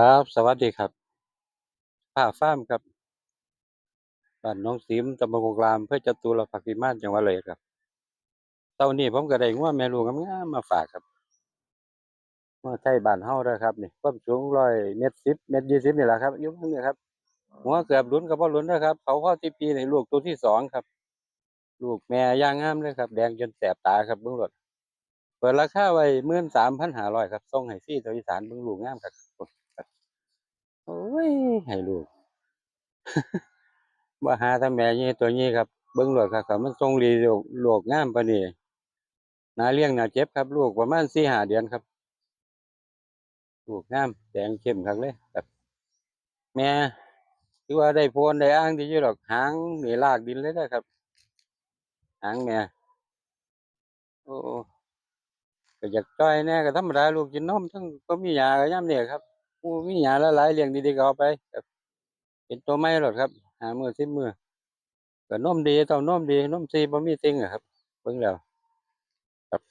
ครับ สวัสดีครับผ้าฟ้ามครับบ้านน้องสีมตำบลโคกรามเพื่อจตุรพักษ์พิมานจังหวัดเลยครับเช้านี้ผมก็ได้งัวแม่ลูกงามมาฝากครับงัวไทยบ้านเฮาเด้อครับนี่ความสูงร้อยเมตรสิบเมตรยี่สิบนี่แหละครับยู่งนี้ครับหัวเกือบลุนกับบ่หลุนนะครับ เขาพ่อที่ปีในลูกตัวที่สองครับ ลูกแม่ย่างงามเลยครับ แดงจนแสบตาครับเบิ่งรถเปิดราคาไว้หมื่นสามพันห้าร้อยครับส่งให้ฟรีตัวอีสานเบิ่งลูกงามครับ โอ้ยให้ลูก บ่หาแต่แม่ใหญ่ตัวนี้ครับเบิ่งโลดครับครับมันทรงดีลูกลูกงามปานนี้นาเลี้ยงนาเจ็บครับ ลูกประมาณ4-5เดือนครับ ลูกงามแดงเข้มคักเลยครับ แม่ถือว่าได้โพนได้อ้างดีอยู่ดอกหางนี่ลากดินเลยเด้อครับ หางแม่โอ้ก็อยากจ้อยแน่ก็ธรรมดาลูกกินนมทั้งบ่มีหญ้าก็ยามนี้ครับ ผู้มีหญ้าหลายเลี้ยงดีๆก็เอาไปครับเป็นตัวใหม่โลดครับ หามือ10มื้อก็นมดีเต้านมดีนมซีบ่มีติงอะครับเบิ่งแล้วครับ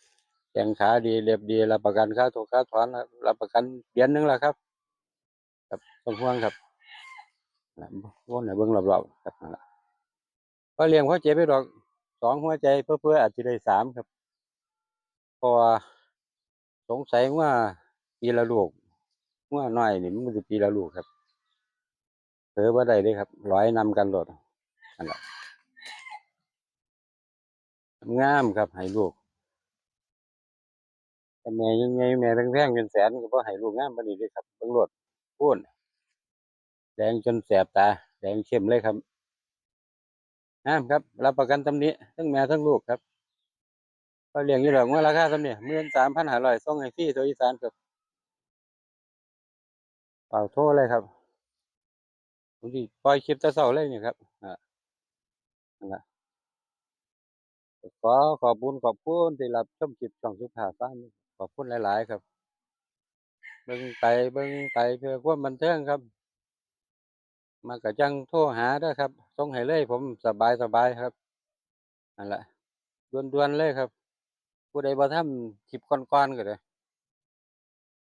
แข้งขาดีเรียบดีรับประกันค่าถูกค่าถอนรับประกันเดือนหนึงแล้วครับ ครับต้องห่วงครับน่ะวนให้เบิ่งรอบๆครับนั่นล่ะพอเลี้ยงพอเจ็บอยู่ดอกสองหัวใจเผลอๆออาจสิได้สามครับพราะว่าสงสัยว่าปีละลูก งัวน้อยนี่มันสิปีละลูกครับเผลอบ่ได้เดะครับร้อยนำกันโลดนั่นละงามครับให้ลูกแต่แม่ยังไงแม่แพงเป็นแสนก็บ่ให้ลูกงามปานนี้เดะครับเบิ่งโลดพู้นแดงจนแสบตา แดงเข้มเลยครับงามครับรับประกันตำหนิทั้งแม่ทั้งลูกครับพอเลี้ยงอยู่ดอกงัวราคาส่ำนี้13,500ส่งให้ฟรีตัวอีสานครับ ฝาโทรเลยครับผมสิปล่อยคลิปต่เช้าเลยนี่ครับอ่านั่นล่ะขอขอบคุณขอบคุณที่รับชมคลิปช่องสุภาพฟาร์มขอบคุณหลาย ๆ ครับ เบิ่งไปเบิ่งไปเพื่อความบันเทิงครับมักก็จังโทรหาด้อครับส่งให้เลยผมสบายๆครับนั่นล่ะด่วนๆเลยครับ ผู้ใดบ่ทำคลิปก่อนๆก็ได้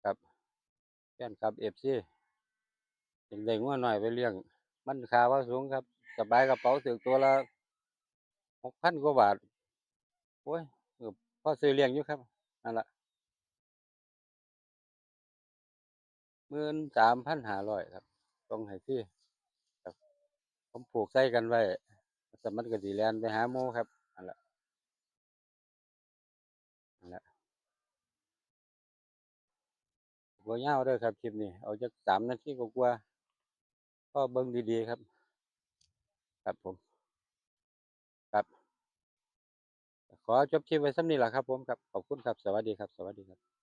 ครับแฟนคลับ FC อ ยากได้งัวน้อยไปเลี้ยง มันค่าบ่สูงครับสบายกระเป๋าถึกตัวละ6,000กว่าบาทโอ๊ยก็พอซื้อเลี้ยงอยู่ครับนั่นล่ะ13,500ครับส่งให้ฟรีครับ ผมผูกใส่กันไว้แต่มันก็สิแลนไปหาหมู่ครับนั่นละนั่นแหละบ่ยาวเด้อครับคลิปนี้ เอาจัก3นาทีกว่า ก็เบิ้งดีๆครับ ครับผม ครับ ขอจบคลิปไว้ส่ำนี้แหละครับผมครับ ขอบคุณครับ สวัสดีครับ สวัสดีครับ